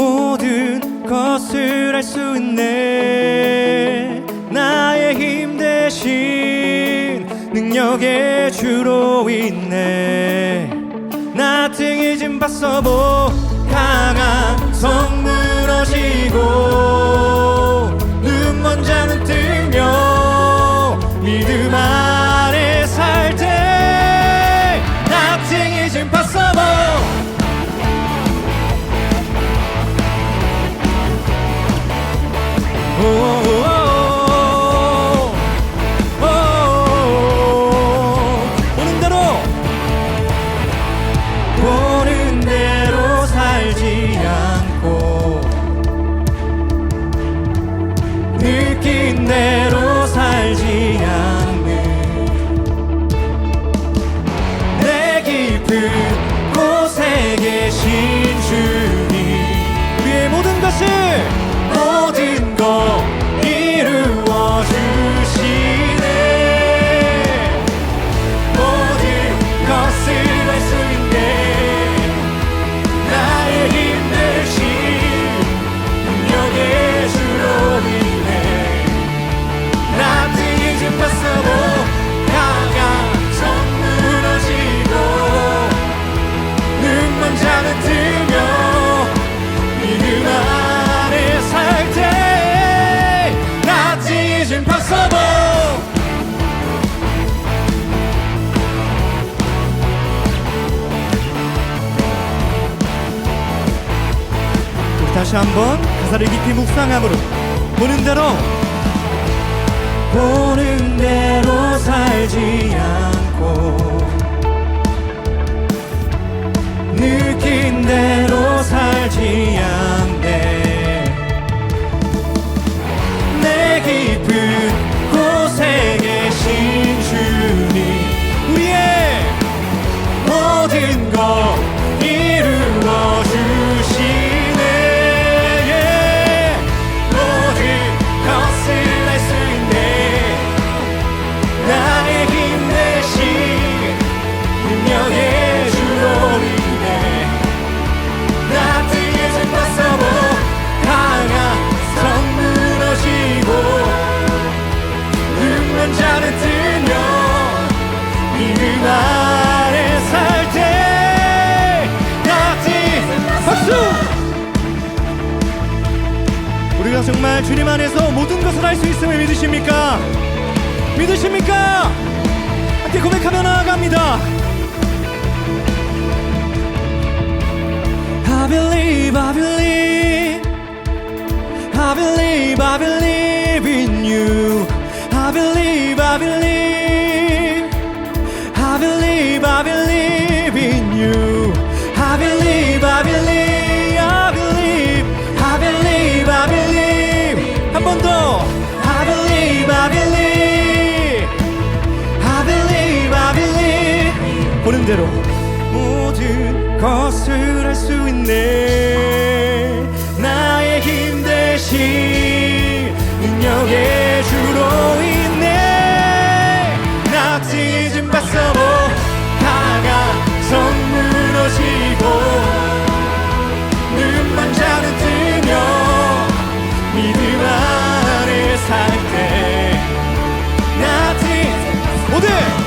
모든 것을 할수 있네. 나의 힘 대신 능력의 주로 있네. Nothing is impossible 다시 한번 가사를 깊이 묵상함으로 보는 대로. 보는 대로 살지 자는 뜨며 믿음 아래 살때 Nothing 박수 우리가 정말 주님 안에서 모든 것을 할 수 있음을 믿으십니까? 믿으십니까? 함께 고백하며 나아갑니다. I believe, I believe, I believe, I believe 모든 것을 할 수 있네. 나의 힘 대신 오대